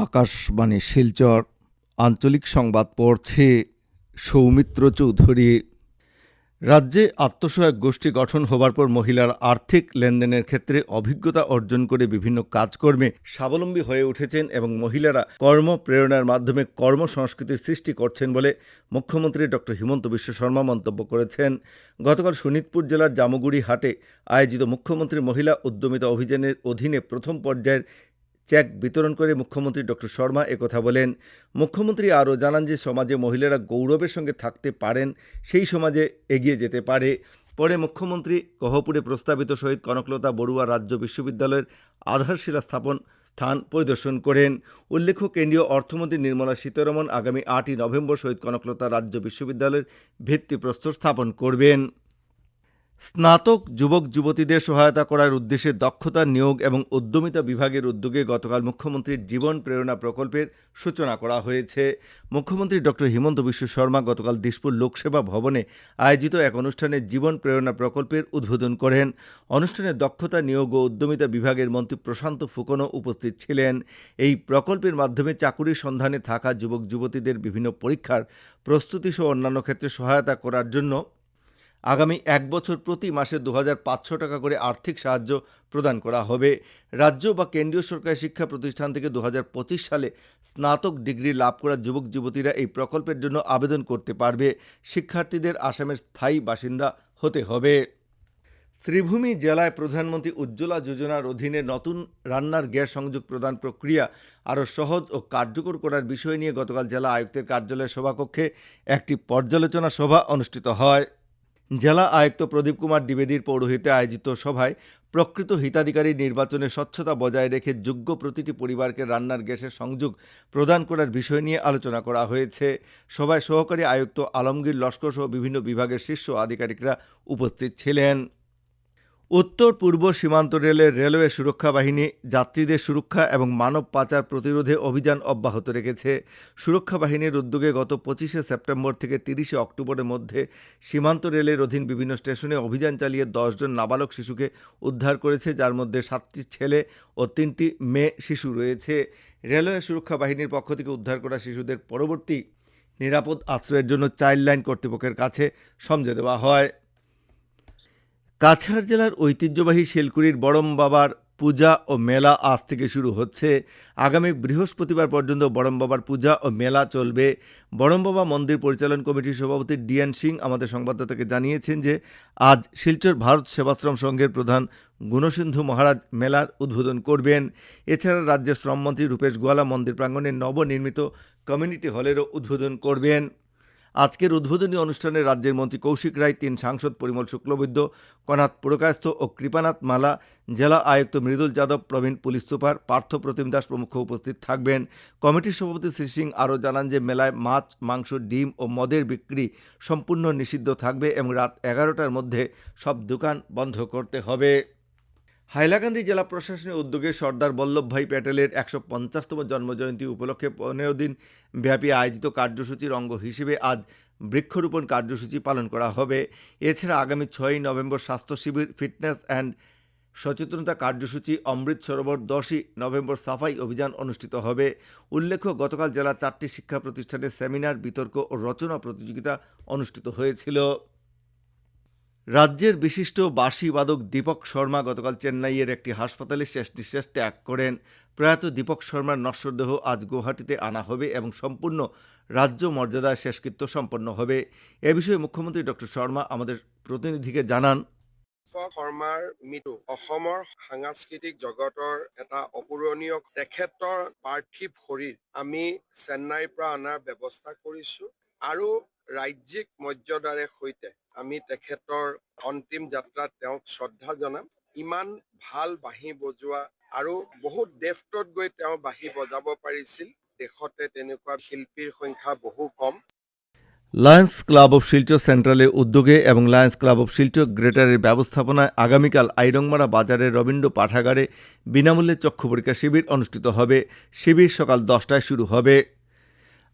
আকাশবাণী শিলচর আঞ্চলিক সংবাদ পড়ছে সৌমিত্র চৌধুরী। রাজ্যে আত্মসহায়ক গোষ্ঠী গঠন হবার পর মহিলার আর্থিক লেনদেনের ক্ষেত্রে অভিজ্ঞতা অর্জন করে বিভিন্ন কাজকর্মে স্বাবলম্বী হয়ে উঠেছেন এবং মহিলারা কর্ম প্রেরণার মাধ্যমে কর্মসংস্কৃতির সৃষ্টি করছেন বলে মুখ্যমন্ত্রী ডক্টর হিমন্ত বিশ্ব শর্মা মন্তব্য করেছেন। গতকাল শোনিতপুর জেলার জামুগুড়ি হাটে আয়োজিত মুখ্যমন্ত্রী মহিলা উদ্যমিতা অভিযানের অধীনে প্রথম পর্যায়ের চেক বিতরণ করে মুখ্যমন্ত্রী ডক্টর শর্মা একথা বলেন। মুখ্যমন্ত্রী আরও জানান যে, সমাজে মহিলারা গৌরবের সঙ্গে থাকতে পারেন, সেই সমাজে এগিয়ে যেতে পারে। পরে মুখ্যমন্ত্রী কহপুরে প্রস্তাবিত শহীদ কনকলতা বড়ুয়া রাজ্য বিশ্ববিদ্যালয়ের আধারশিলা স্থাপন স্থান পরিদর্শন করেন। উল্লেখ্য, কেন্দ্রীয় অর্থমন্ত্রী নির্মলা সীতারমন আগামী আটই নভেম্বর শহীদ কনকলতা রাজ্য বিশ্ববিদ্যালয়ের ভিত্তিপ্রস্তর স্থাপন করবেন। স্নাতক যুবক যুবতীদের সহায়তা করার উদ্দেশ্যে দক্ষতা নিয়োগ এবং উদ্যমিতা বিভাগের উদ্যোগে গতকাল মুখ্যমন্ত্রীর জীবন প্রেরণা প্রকল্পের সূচনা করা হয়েছে। মুখ্যমন্ত্রী ডক্টর হিমন্ত বিশ্ব শর্মা গতকাল দিশপুর লোকসেবা ভবনে আয়োজিত এক অনুষ্ঠানে জীবন প্রেরণা প্রকল্পের উদ্বোধন করেন। অনুষ্ঠানে দক্ষতা নিয়োগ ও উদ্যমিতা বিভাগের মন্ত্রী প্রশান্ত ফুকনও উপস্থিত ছিলেন। এই প্রকল্পের মাধ্যমে চাকুরির সন্ধানে থাকা যুবক যুবতীদের বিভিন্ন পরীক্ষার প্রস্তুতি সহ অন্যান্য ক্ষেত্রে সহায়তা করার জন্য আগামী এক বছর প্রতি মাসে দু টাকা করে আর্থিক সাহায্য প্রদান করা হবে। রাজ্য বা কেন্দ্রীয় সরকারি শিক্ষা প্রতিষ্ঠান থেকে দু হাজার পঁচিশ সালে স্নাতক ডিগ্রি লাভ করা যুবক যুবতীরা এই প্রকল্পের জন্য আবেদন করতে পারবে। শিক্ষার্থীদের আসামের স্থায়ী বাসিন্দা হতে হবে। শ্রীভূমি জেলায় প্রধানমন্ত্রী উজ্জ্বলা যোজনার অধীনে নতুন রান্নার গ্যাস সংযোগ প্রদান প্রক্রিয়া আরও সহজ ও কার্যকর করার বিষয় নিয়ে গতকাল জেলা আয়ুক্তের কার্যালয়ের সভাকক্ষে একটি পর্যালোচনা সভা অনুষ্ঠিত হয়। জেলা আয়ুক্ত প্রদীপ কুমার দ্বিবেদীর পৌরোহিত্যে আয়োজিত সভায় প্রকৃত হিতাধিকারী নির্বাচনে স্বচ্ছতা বজায় রেখে যোগ্য প্রতিটি পরিবারকে রান্নার গ্যাসের সংযোগ প্রদান করার বিষয় নিয়ে আলোচনা করা হয়েছে। সভায় সহকারী আয়ুক্ত আলমগীর লস্কর সহ বিভিন্ন বিভাগের শীর্ষ আধিকারিকরা উপস্থিত ছিলেন। উত্তর পূর্ব সীমান্ত রেলের রেলওয়ে সুরক্ষা বাহিনী যাত্রীদের সুরক্ষা এবং মানব পাচার প্রতিরোধে অভিযান অব্যাহত রেখেছে। সুরক্ষা বাহিনীর উদ্যোগে গত পঁচিশে সেপ্টেম্বর থেকে তিরিশে অক্টোবরের মধ্যে সীমান্ত রেলের অধীন বিভিন্ন স্টেশনে অভিযান চালিয়ে দশজন নাবালক শিশুকে উদ্ধার করেছে, যার মধ্যে সাতটি ছেলে ও তিনটি মেয়ে শিশু রয়েছে। রেলওয়ে সুরক্ষা বাহিনীর পক্ষ থেকে উদ্ধার করা শিশুদের পরবর্তী নিরাপদ আশ্রয়ের জন্য চাইল্ড লাইন কর্তৃপক্ষের কাছে সমঝে দেওয়া হয়। কাছাড় জেলার ঐতিহ্যবাহী শিলকুড়ির বড়ম বাবার পূজা ও মেলা আজ থেকে শুরু হচ্ছে। আগামী বৃহস্পতিবার পর্যন্ত বড়ম বাবার পূজা ও মেলা চলবে। বড়ম বাবা মন্দির পরিচালন কমিটির সভাপতি ডিএন সিং আমাদের সংবাদদাতাকে জানিয়েছেন যে, আজ শিলচর ভারত সেবাশ্রম সংঘের প্রধান গুণসিন্ধু মহারাজ মেলার উদ্বোধন করবেন। এছাড়া রাজ্যের শ্রমমন্ত্রী রূপেশ গোয়ালা মন্দির প্রাঙ্গণে নবনির্মিত কমিউনিটি হলেরও উদ্বোধন করবেন। আজকের উদ্বোধনী অনুষ্ঠানে রাজ্যের মন্ত্রী কৌশিক রায়, তিন সাংসদ পরিমল শুক্লবৈদ্য, কনাথ পুরকায়স্থ ও কৃপানাথ মালা, জেলা আয়ুক্ত মৃদুল যাদব, প্রবীণ পুলিশ সুপার পার্থ প্রতিম দাস প্রমুখ উপস্থিত থাকবেন। কমিটির সভাপতি শ্রী সিং আরও জানান যে মেলায় মাছ, মাংস, ডিম ও মদের বিক্রি সম্পূর্ণ নিষিদ্ধ থাকবে এবং রাত এগারোটার মধ্যে সব দোকান বন্ধ করতে হবে। হাইলাকান্দি জেলা প্রশাসনের উদ্যোগে সর্দার বল্লভভাই প্যাটেলের একশো পঞ্চাশতম জন্মজয়ন্তী উপলক্ষে পনেরো দিন ব্যাপী আয়োজিত কার্যসূচির অঙ্গ হিসেবে আজ বৃক্ষরোপণ কার্যসূচি পালন করা হবে। এছাড়া আগামী ছয়ই নভেম্বর স্বাস্থ্য শিবির, ফিটনেস অ্যান্ড সচেতনতা কার্যসূচি, অমৃত সরোবর দশই নভেম্বর সাফাই অভিযান অনুষ্ঠিত হবে। উল্লেখ্য, গতকাল জেলার চারটি শিক্ষা প্রতিষ্ঠানে সেমিনার, বিতর্ক ও রচনা প্রতিযোগিতা অনুষ্ঠিত হয়েছিল। রাজ্যের বিশিষ্ট বাঁশি দীপক শর্মা গতকাল চেন্নাইয়ের একটি হাসপাতালে শেষ নিঃশ্বাস ত্যাগ করেন। প্রয়াত দীপক শর্মার নশ্বরদেহ আজ গুয়াহাটিতে আনা হবে এবং সম্পূর্ণ রাজ্য মর্যাদায় শেষকৃত্য সম্পন্ন হবে। এ বিষয়ে মুখ্যমন্ত্রী ডক্টর শর্মা আমাদের প্রতিনিধিকে জানান। দীপক শৰ্মাৰ মৃত্যু অসমৰ সাংস্কৃতিক জগতৰ এটা অপূৰণীয় তেখেতৰ পাৰ্থিৱ শৰীৰ। আমি চেন্নাইৰ পৰা অনাৰ ব্যৱস্থা কৰিছো। আৰু ৰাজ্যিক মৰ্যাদাৰে সৈতে আমি তেখেতৰ অন্তিম যাত্ৰাত তেওঁক শ্ৰদ্ধা জনাম। ইমান ভালো বাঁহী বজোৱা আৰু বহুত ডেফটত গৈ তেওঁ বাঁহী বজাব পাৰিছিল, দেশতে তেনেকুৱা শিল্পীৰ সংখ্যা বহু কম। লায়ন্স ক্লাব অফ শিলচর সেন্ট্রালের উদ্যোগে এবং লায়ন্স ক্লাব অফ শিলচর গ্রেটারের ব্যবস্থাপনায় আগামীকাল আইরংমারা বাজারের রবীন্দ্র পাঠাগারে বিনামূল্যে চক্ষু পরীক্ষা শিবির অনুষ্ঠিত হবে। শিবির সকাল দশটায় শুরু হবে।